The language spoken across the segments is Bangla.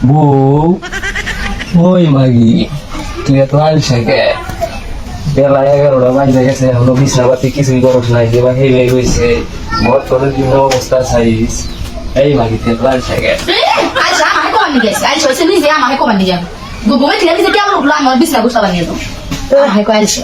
বউ ওই মাগি তুই এত আলসা কে বেলা এগারোটা বাজে গেছে এখনও বিছনাপাতি কিছুই করস নাই হেই হেই হয়েছে ঘর তোর বিভিন্ন অবস্থা চাইস এই মাগি তুই এত আলসা কে আচ্ছা আমাকে কমান দিয়ে গেছে। আচ্ছা হয়েছে নিজে আমাকে কমান দিয়ে যাবে ঘুমে নিজে কেমন উঠল আমার বিছনা গুছা বানিয়ে দাও আমাকে কয়েছে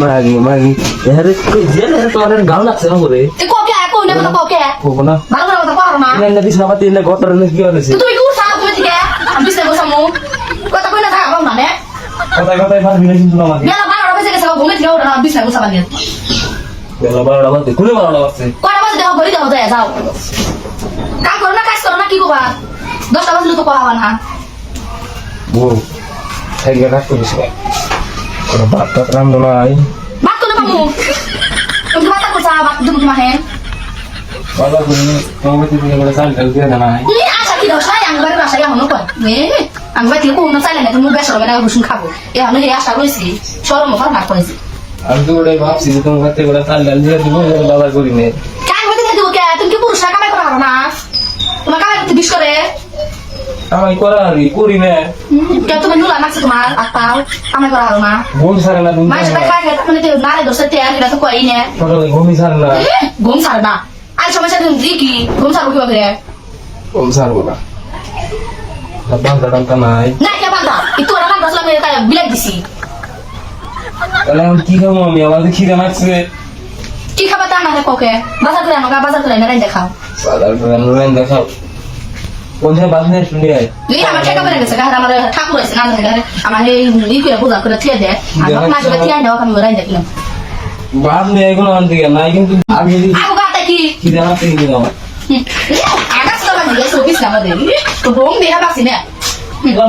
মাগি মাগি এহারে তুই জেল এহারে তোমার গাও লাগছে না বলে? কোকে না কোকে ভালো করে কথা পারো না। এনে বিছনাপাতি এনে ঘর তোর কি হয়েছে তুই কি উঠা ঘুমে থেকে আমি বিছনা গুছা মু কথা কই না থাকা পাও না নে কথায় কথায় পারবি না কিন্তু আমাকে বেলা বারোটা বাজে গেছে ঘুমে থেকে উঠা বিছনা গুছা বানিয়ে দাও বেলা বারোটা বাজে কুড়ি বারোটা বাজছে কয়টা বাজে দেখো ঘড়ি দেখো যায় যাও কাম করো না কাজ করো না কি করবা দশটা বাজলে তো কথা না বউ সাইকেল কাজ করিস না কোনো ভাত টাত রান্ধো নাই ভাত করে মামু তুমি ভাত করছা ভাত তুমি মাহে বাবা করে তোমাকে তুই করে চাল টাল দিয়ে দেনা হয় তুমি বাড়ি বাসায় এমন কয় বাড়ি থেকে কোনো চাইলে না তুমি হবে না রসুন খাব এ আমি এই আশা রয়েছি সরম মুখ না করেছি আমি তো ওটাই ভাবছি যে তোমার কাছে করে চাল টাল দিয়ে দিব বাবা করি নে কাজ হইতে দিয়ে দিব কে তুমি কি পুরুষরা কামাই করা না তোমার কামাই করতে বিশ করে আমি করা আর করি না কে তুমি নুলা নাকছে তোমার আত্মাও কামাই করা না ঘুম সারে না তুমি মানুষ খাই খাই মানে তো নারে দোষে তেল এটা তো কই না ঘুমই সারে না ঘুম সার না আজ সমস্যা তুমি কি ঘুম সারবো কীভাবে ঘুম সারবো না না কে বান্ধা একটু ওরা বান্ধা আসলে আমি তাই বিলাই দিছি তাহলে এখন কি খাব আমি আমার খিদে লাগছে কি খাবার তা না কোকে বাজার করে আনো বাজার করে এনে দেখাও বাজার করে লাইন দেখাও কোনটা বাজনে শুনি আয় তুই আমার টাকা বেড়ে গেছে কারণ আমার ঠাকুর আছে না জানে আমার এই ই করে পূজা করে থিয়ে দেয় আর না যদি থিয়ে দাও আমি রাই দেখলাম বাজনে এগুলো আনতে গিয়ে নাই কিন্তু আগো কি খিদে লাগছে কিন্তু আমার বানি গেছে না। আমাদের তো রং দেয়া বাসি না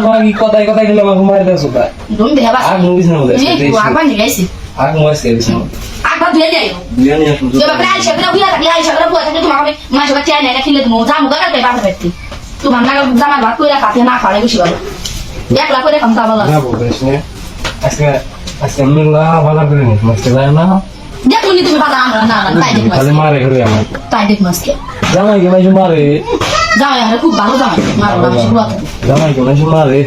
বাকি কথায় কথায় গেলে আমার ঘুমাই দেছো তা রং দেয়া বাসি আগ মুভিস না বলে এই আগবানি গেছি আগ মুভিস কে দিছো আগবা ধুয়ে দেয় বিয়ানি আসুন এবার প্রায় সেগুলো বুঝা থাকলে আই সেগুলো বুঝা থাকলে তোমার আমি মাসে বাচ্চা এনে রেখে তুমি জামু গাড়া তাই বাসা পেতে তোমার না জামার ভাত কইরা খাতে না খাওয়ালে বেশি ভালো একলা করে খাম তা না বলছিস না আজকে আজকে মিলা ভালো করে নি মাস্টার না দেখুন তুমি না না তাই দেখ খালি মারে ঘরে আমার তাই দেখ মাসকে জামাই কে মাইজু মারে জামাই আমার খুব ভালো জামাই। মারো না বেশি বুয়া জামাই কে মাইজু মারে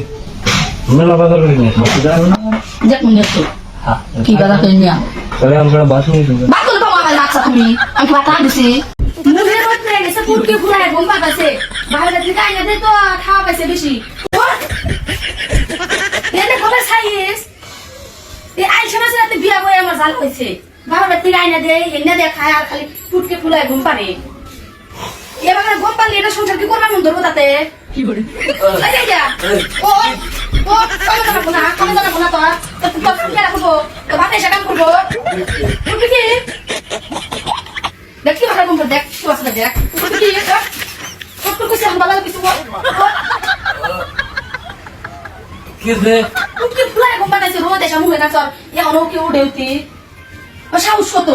মেলা বাজার করে নি। মাস্টার যায় না দেখুন দেখো কি বাধা করে নিয়া তাহলে আমরা বাস নিয়ে যাব বাদ করে পাবো আমার নাচা তুমি। আমি কি বাতা দিছি? মুখে রোদ পড়ে গেছে পুটকে ফুলায় ঘুম পাতাছে বাইরে থেকে আইনা দে তো খাওয়া পাইছে বেশি। এনে কবে খাইস এই আইসা মাসে রাতে বিয়া করে আমার জাল হয়েছে বাবার থেকে আইনা দে এনে দে খায় আর খালি পুটকে ফুলায় ঘুম পারে এবার ঘুম পারলে এটা সংসার কি করবার মন ধরবো তাতে? কি করে ও ও কমে জানাব না কমে জানাব না তো। তো তো কাম করব? তো ভাতে এসে কাম করব? উঠবি কি? দেখ কি ভাষা ঘুম দেখ কি ভাষা দেখ। উঠবি কি? কত কিছু আমি বালা কিছু কি রে? উঠকে ফুলাই ঘুম পাতাইছে রোদ এসে মুখে না চল। এখন ওকে উঠে উঠি? সাহস কত?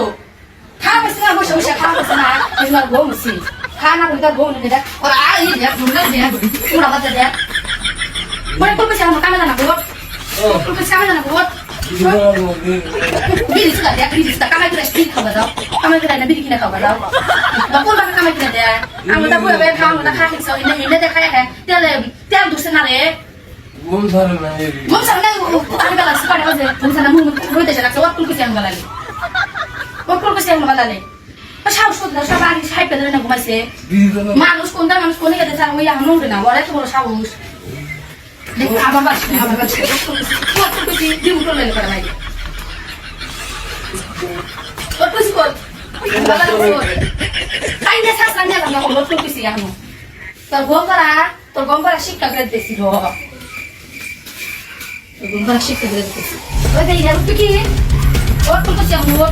খাওয়া না বসে বসে খাওয়া পাইছে না এগুলো আর ঘুম হচ্ছি খাওয়া না করে ঘুম নেই দেখ। ওর আর এই দেখ ঘুম দেখ। পুরা বাচ্চা দেখ। মনে করবে আমার কামে জানা গো করবে কামে জানা গো বিড়ি চুলা দেখ বিড়ি চুলা কামাই করে বিড়ি খাওয়া দাও। কামাই করে না বিড়ি কিনে খাওয়া দাও। বা কোন ভাবে কামাই কিনে দেয়? আমরা বয়ে বয়ে খাওয়া আমরা খাই খাইছো এনে এনে দেখায়। হ্যাঁ তেল তেল দুসে না রে। ঘুম ধরে না Mom sa na ang galas pa na kasi kung sana mo pwede siya naksa wakul ko siya ang balali. Wakul siya. Wakul ko siya di mo to lele para mai. Wakul ko siya. Balali ko. Ay na sa sanya lang ako wakul ko siya mo. তোর গম করা করা করে করে ওই কি ওর কোন কিছু আমি ওর ওর কোন কিছু তোর গম্বা শিক্ষা করে দিতেছি কি তোর গম্বা শিক্ষা করে দিতেছি ওর কোন ওর দেখ ওর করে দিতেছি ওর ওর কোন কিছু আমি ওর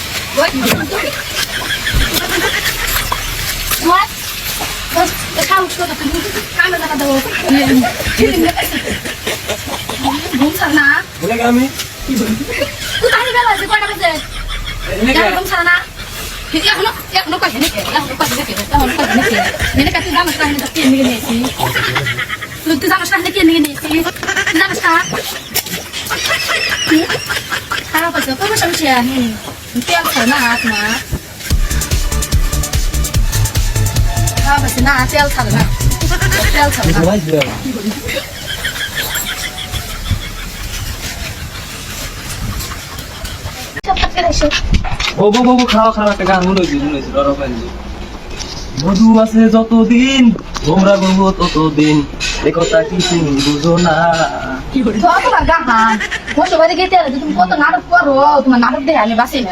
para কোন কিছু Kaya kami daw na. Ang mo kaya day. Boy na mo to. Boy. What? তো সাহস করো তুমি কামে টাকা দেবো ঘুম ছাড় না বলে আমি তুই তাহলে বেলা আছে কয়টা বাজে ঘুম ছাড় না এখনও এখনও কয়টা নাকি এখনও কয়টা নাকি এখনও কয়টা নাকি মেনে কাছে জানাস না আমি কে নিয়ে নিয়েছি তুই তুই জানাস না কে নিয়ে নিয়েছি জানাস না খারাপ আছে তোর বসে বসে তেল ছাড় না হাত না তেল না তেল না পাইছি মধু আছে যতদিন তোমরা গর্ব ততদিন একথা কিছু বুঝো না? তোমার গাহান বসে বাড়ি গেতে তুমি কত নাটক করো তোমার নাটক দেখে আমি বাসি না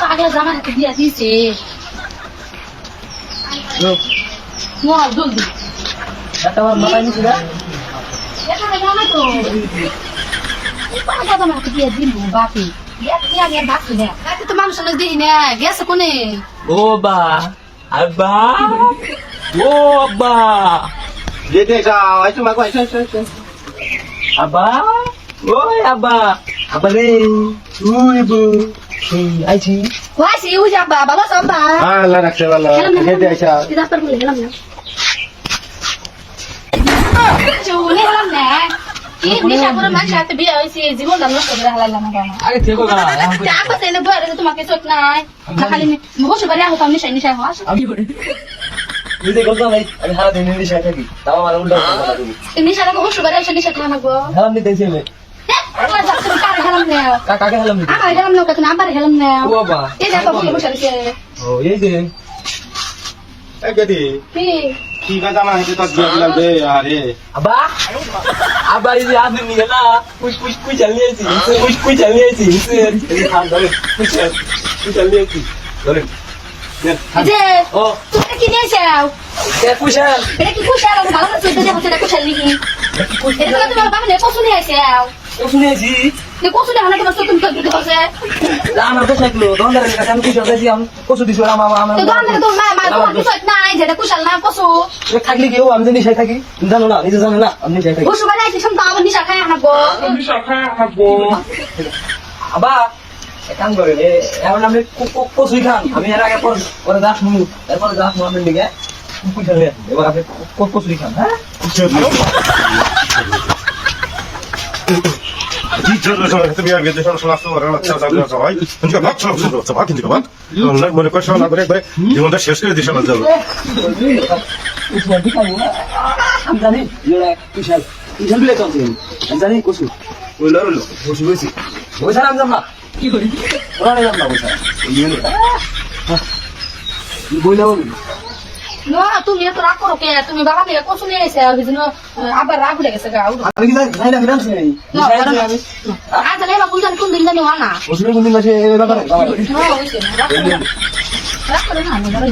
পাগলা জামা দিয়ে দিয়েছে। মহল জলদি। একটা আমার মাথায় নিচে না এখানে জানা তো কি পাগলা দিয়ে দিল বাপি দেখি আইছি ওয়াইছি ইউ যাবা ভালো সবা ভালো যেতে আইসা। তোমাকে চোখ নাই না খালি বসে বাড়ি আহতাম নিশাই নিশাই হওয়া নিজে করতাম নাই আমি সারা দিন নিশায় থাকি তাও আমার উল্টা কথা তুমি নিশাটাকে বসে বাড়ি এসে নিশা খাওয়া নাগো হেলাম দিতে ছেলে কাকে হেলাম দিতে আমার হেলাম না কাকে আবার হেলাম না ও বাবা এই দেখো বসে বসে আছে ও এই যে, এই গেদি কি কি কথা মা হেতে তো দিয়ে দিলাম রে আরে। আব্বা আব্বা এই যে আপনি নিয়ে না কুচ কুচ কুচ চালিয়েছি কুচ কুচ চালিয়েছি এই খান ধরে কুচ কুচ চালিয়েছি ধরে যে ও। তুমি কি নিয়েছো কে কুশাল এটা কি কুশাল ভালো করে দেখো সেটা কুশাল নাকি? এটা তো তোমার বাবা নে পছন্দ হয়েছে শুনেছি। নে পছন্দ হলে তোমার চতুর্থ দিতে হবে আমার তো থাকল দোকানদারের কাছে আমি কুশাল চাইছি আমি কচু দিছি আমার আমার থেকে তো মা মা তোমার কিছু নাই যেটা কুশাল না পশু থাকলে কেউ আমি যে নিশায় থাকি। তুমি জানো না নিজে জানো না আমি নিশায় থাকি। বসু বাড়ি আইছি শুনতো আমার নিশা খায় আনাবো আবা কাম এখন কু- কু- কচুই খান। আমি এর আগে পর পরে দাস মু। এরপরে দাস মু আপনার দিকে। এবার আপনি কু- কু- কচুই খান হ্যাঁ? মনে করে শোনা করে একবারে জীবনটা শেষ করে দিছে না যাবে না? আমি জানি যেটা কুশাল কুশাল বিলে চলছে আমি জানি কচু ওই লড়ো লো বসে বসে বসে আমি যাম না কি করি ওরা যাম না বসে বইলা বলি না তুমি এত রাগ করো কে? তুমি বাবা থেকে কচু নিয়ে এসে আর বিজন্য আবার রাগ উঠে গেছে গা আমি কি জানি জানি না ফিনান্স নেই আমি। আজ না কোন জানি কোন দিন জানি হয় না। কোন দিন আছে এ ব্যাপারে? না না রাগ করে না না। আমি